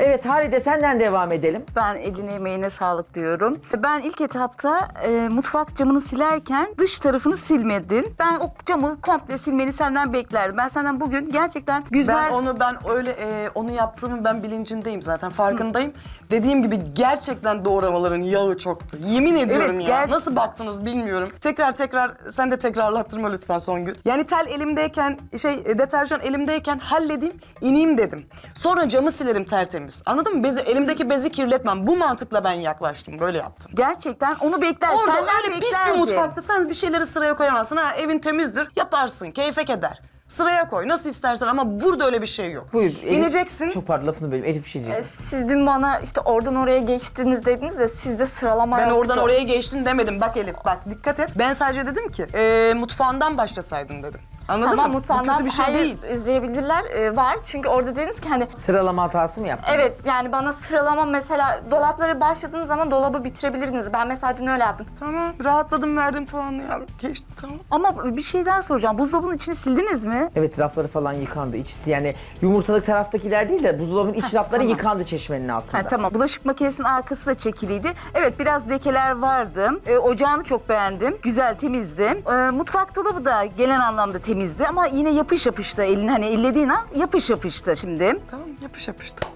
Evet Halide senden devam edelim. Ben eline emeğine sağlık diyorum. Ben ilk etapta e, mutfak camını silerken dış tarafını silmedin. Ben o camı komple silmeni senden beklerdim. Ben senden bugün gerçekten güzel... Ben onu ben öyle e, onu yaptığımı ben bilincindeyim zaten farkındayım. Dediğim gibi gerçekten doğramaların yağı çoktu. Yemin ediyorum Evet, ya. ger- Nasıl baktınız bilmiyorum. Tekrar tekrar sen de tekrarlattırma lütfen Songül. Yani tel elimdeyken şey e, deterjan elimdeyken halledeyim ineyim dedim. Sonra camı silerim tertemiz. Anladın mı? Bezi, elimdeki bezi kirletmem. Bu mantıkla ben yaklaştım. Böyle yaptım. Gerçekten onu bekler. Orada senden öyle pis bir beklerdim. mutfakta sen bir şeyleri sıraya koyamazsın. Ha evin temizdir, yaparsın, keyfek eder. Sıraya koy, nasıl istersen ama burada öyle bir şey yok. Buyur. Elif- İneceksin. Çok pardon lafını böleyim. Elif bir şey E, diyecek. Siz dün bana işte oradan oraya geçtiniz dediniz de sizde sıralama Ben yoktu. oradan oraya geçtin demedim. Bak Elif bak dikkat et. Ben sadece dedim ki e, mutfağından başlasaydın dedim. Anladın Tamam mı? Bu mutfağından kötü bir şey hayır, değil. izleyebilirler e, var. Çünkü orada dediniz ki hani Sıralama hatası mı yaptın? Evet yani bana sıralama mesela dolapları başladığınız zaman dolabı bitirebilirdiniz. Ben mesela dün öyle yaptım. Tamam rahatladım verdim puanını yavrum. Geçti tamam. Ama bir şey daha soracağım. Buzdolabının içini sildiniz mi? Evet rafları falan yıkandı. İçisi yani yumurtalık taraftakiler değil de buzdolabının iç rafları tamam. yıkandı çeşmenin altında. Ha, tamam. Bulaşık makinesinin arkası da çekiliydi. Evet biraz lekeler vardı. Ee, ocağını çok beğendim. Güzel temizdi. Ee, mutfak dolabı da genel anlamda temizdi ama yine yapış yapıştı. Elini hani ellediğin an yapış yapıştı şimdi. Tamam yapış yapıştı.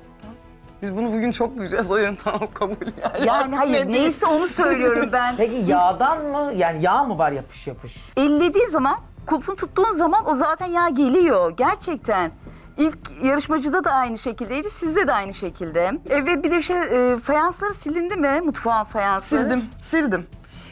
Biz bunu bugün çok duyacağız o yüzden tamam kabul yani. Yani hayır neyse onu söylüyorum ben. Peki yağdan mı? Yani yağ mı var yapış yapış? ellediği zaman, kulpunu tuttuğun zaman o zaten yağ geliyor. Gerçekten. İlk yarışmacıda da aynı şekildeydi, sizde de aynı şekilde. E, ve bir de bir şey, e, fayansları silindi mi? Mutfağın fayansları. Sildim, sildim.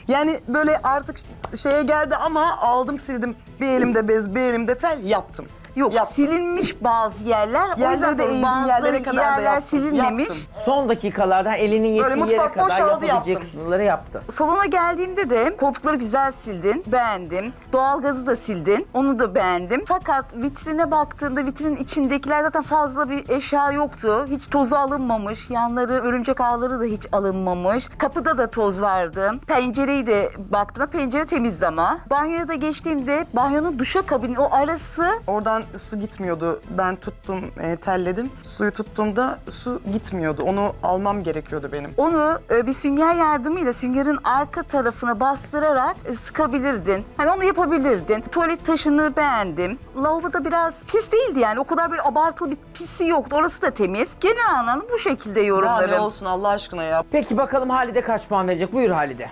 Yani böyle artık şeye geldi ama aldım sildim. Bir elimde bez, bir elimde tel yaptım. Yok, Yaptım. silinmiş bazı yerler. O Yerleri de bazıları yerlere kadar da yerler yaptım, silinmemiş. yaptım. Son dakikalarda elinin yettiği yere mutfak kadar boşaldı, yapabileceği kısımları yaptı. Salona geldiğimde de koltukları güzel sildin, beğendim. Doğalgazı da sildin, onu da beğendim. Fakat vitrine baktığında vitrinin içindekiler zaten fazla bir eşya yoktu. Hiç tozu alınmamış, yanları, örümcek ağları da hiç alınmamış. Kapıda da toz vardı. Pencereyi de baktığımda pencere temizdi ama. Banyoya da geçtiğimde banyonun duşa kabini o arası Oradan su gitmiyordu. Ben tuttum, e, telledim. Suyu tuttuğumda su gitmiyordu. Onu almam gerekiyordu benim. Onu e, bir sünger yardımıyla süngerin arka tarafına bastırarak e, sıkabilirdin. Hani onu yapabilirdin. Tuvalet taşını beğendim. Lavaboda biraz pis değildi yani. O kadar bir abartılı bir pisi yoktu. Orası da temiz. Genel anlamda bu şekilde Daha ne yorumlarım. olsun Allah aşkına ya. Peki bakalım Halide kaç puan verecek? Buyur Halide.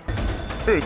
3.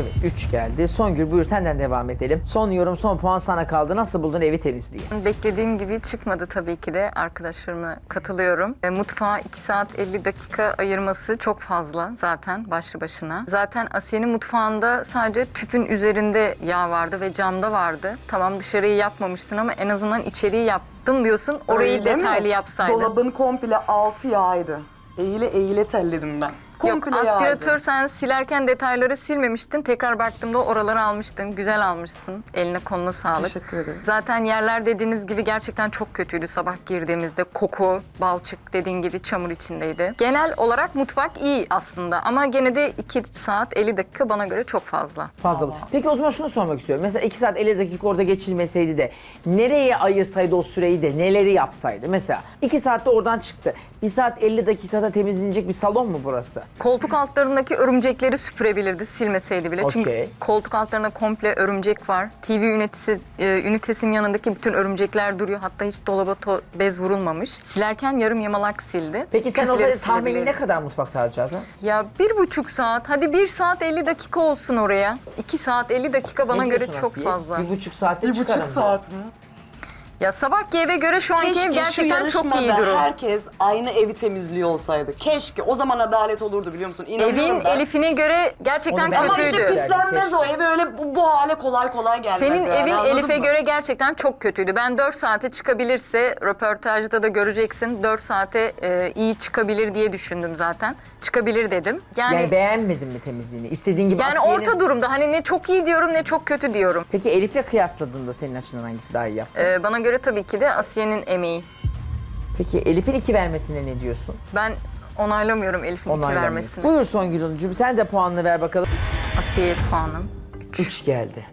Evet 3 geldi. Songül buyur senden devam edelim. Son yorum son puan sana kaldı. Nasıl buldun evi temizliği? Beklediğim gibi çıkmadı tabii ki de arkadaşlarıma katılıyorum. E, mutfağa 2 saat 50 dakika ayırması çok fazla zaten başlı başına. Zaten Asiye'nin mutfağında sadece tüpün üzerinde yağ vardı ve camda vardı. Tamam dışarıyı yapmamıştın ama en azından içeriği yaptım diyorsun. Orayı Öyle mi? detaylı yapsaydın. Dolabın komple altı yağydı. Eğile eğile telledim ben. Yok Komple aspiratör yağydı. sen silerken detayları silmemiştin. Tekrar baktığımda oraları almıştın. Güzel almışsın. Eline koluna sağlık. Teşekkür ederim. Zaten yerler dediğiniz gibi gerçekten çok kötüydü sabah girdiğimizde. Koku, balçık dediğin gibi çamur içindeydi. Genel olarak mutfak iyi aslında ama gene de 2 saat 50 dakika bana göre çok fazla. Fazla bu. Peki o zaman şunu sormak istiyorum. Mesela 2 saat 50 dakika orada geçirmeseydi de nereye ayırsaydı o süreyi de neleri yapsaydı? Mesela 2 saatte oradan çıktı. 1 saat 50 dakikada temizlenecek bir salon mu burası? Koltuk altlarındaki örümcekleri süpürebilirdi silmeseydi bile. Okey. Çünkü koltuk altlarında komple örümcek var. TV ünitesi, e, ünitesinin yanındaki bütün örümcekler duruyor. Hatta hiç dolaba to- bez vurulmamış. Silerken yarım yamalak sildi. Peki sen o Küfleri zaman tahmini silebilirdi. ne kadar mutfakta harcardın? Ya bir buçuk saat, hadi bir saat 50 dakika olsun oraya. İki saat 50 dakika bana Ne göre diyorsun çok Asiye? fazla. Bir buçuk saatte Bir çıkarım. buçuk saat mi? Ya sabahki eve göre şu anki ev Keşke şu gerçekten çok iyi yarışmada durum. herkes aynı evi temizliyor olsaydı. Keşke. O zaman adalet olurdu biliyor musun? İnanıyorum Evin ben. Elif'ine göre gerçekten Onu ben- Ama kötüydü. işte Keşke. pislenmez o. Eve öyle bu, bu hale kolay kolay gelmez Senin yani, evin anladın Elif'e mı? göre gerçekten çok kötüydü. Ben 4 saate çıkabilirse, röportajda da göreceksin, 4 saate e, iyi çıkabilir diye düşündüm zaten. Çıkabilir dedim. Yani Yani yani, beğenmedin mi temizliğini? İstediğin gibi Asiye'nin- orta durumda. Hani ne çok iyi diyorum ne çok kötü diyorum. Peki Elif'le kıyasladığında senin açından hangisi daha iyi yaptı? E, bana göre tabii ki de Asiye'nin emeği. Peki Elif'in iki vermesine ne diyorsun? Ben onaylamıyorum Elif'in iki vermesini. Buyur Songül Hanımcığım sen de puanını ver bakalım. Asiye puanım. 3 geldi.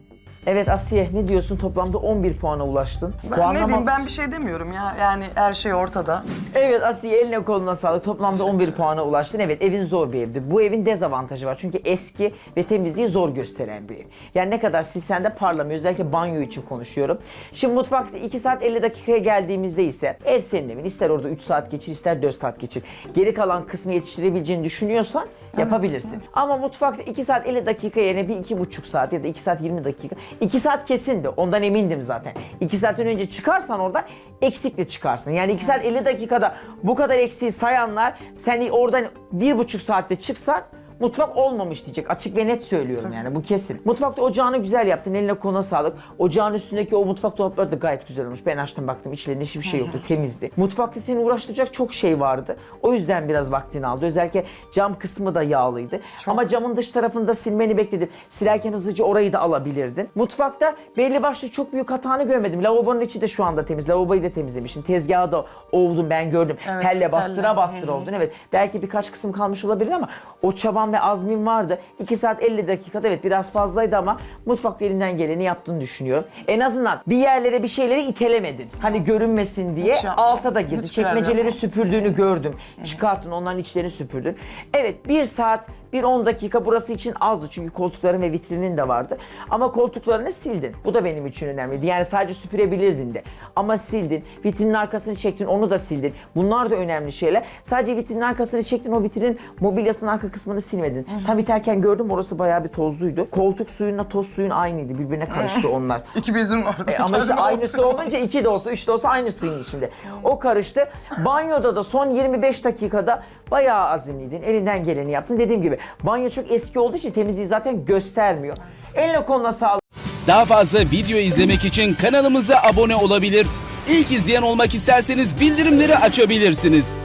Evet Asiye ne diyorsun? Toplamda 11 puana ulaştın. Ben ne diyeyim ben bir şey demiyorum ya. Yani her şey ortada. Evet Asiye eline koluna sağlık. Toplamda 11 puana ulaştın. Evet evin zor bir evdi. Bu evin dezavantajı var. Çünkü eski ve temizliği zor gösteren bir ev. Yani ne kadar silsen de parlamıyor. Özellikle banyo için konuşuyorum. Şimdi mutfakta 2 saat 50 dakikaya geldiğimizde ise ev senin evin. İster orada 3 saat geçir ister 4 saat geçir. Geri kalan kısmı yetiştirebileceğini düşünüyorsan yapabilirsin. Ama mutfakta 2 saat 50 dakika yerine bir iki buçuk saat ya da 2 saat 20 dakika. 2 saat kesindi. Ondan emindim zaten. 2 saatten önce çıkarsan oradan eksikle çıkarsın. Yani 2 saat 50 dakikada bu kadar eksiği sayanlar sen oradan bir buçuk saatte çıksan Mutfak olmamış diyecek. Açık ve net söylüyorum yani bu kesin. Mutfakta ocağını güzel yaptın. Eline koluna sağlık. Ocağın üstündeki o mutfak dolapları da gayet güzel olmuş. Ben açtım baktım içlerinde hiçbir şey yoktu. Temizdi. Mutfakta seni uğraştıracak çok şey vardı. O yüzden biraz vaktini aldı. Özellikle cam kısmı da yağlıydı. Ama camın dış tarafını da silmeni bekledim. Silerken hızlıca orayı da alabilirdin. Mutfakta belli başlı çok büyük hatanı görmedim. Lavabonun içi de şu anda temiz. Lavaboyu da temizlemişsin. Tezgahı da ovdum ben gördüm. Evet, telle bastıra telle. bastıra oldun. Evet belki birkaç kısım kalmış olabilir ama o çaban ve azmin vardı. 2 saat 50 dakikada evet biraz fazlaydı ama mutfak elinden geleni yaptığını düşünüyorum. En azından bir yerlere bir şeyleri itelemedin. Hani görünmesin diye Hiç alta da girdi. Çekmeceleri süpürdüğünü gördüm. Çıkarttın onların içlerini süpürdün. Evet bir saat bir 10 dakika burası için azdı çünkü koltukların ve vitrinin de vardı. Ama koltuklarını sildin. Bu da benim için önemliydi. Yani sadece süpürebilirdin de. Ama sildin. Vitrinin arkasını çektin onu da sildin. Bunlar da önemli şeyler. Sadece vitrinin arkasını çektin o vitrinin mobilyasının arka kısmını silmedin. Tam biterken gördüm orası bayağı bir tozluydu. Koltuk suyunla toz suyun aynıydı. Birbirine karıştı onlar. İki bezim vardı. E ama işte aynısı olunca iki de olsa, üç de olsa aynı suyun içinde. O karıştı. Banyoda da son 25 dakikada bayağı azimliydin. Elinden geleni yaptın. Dediğim gibi banyo çok eski olduğu için temizliği zaten göstermiyor. Eline koluna sağlık. Daha fazla video izlemek için kanalımıza abone olabilir. İlk izleyen olmak isterseniz bildirimleri açabilirsiniz.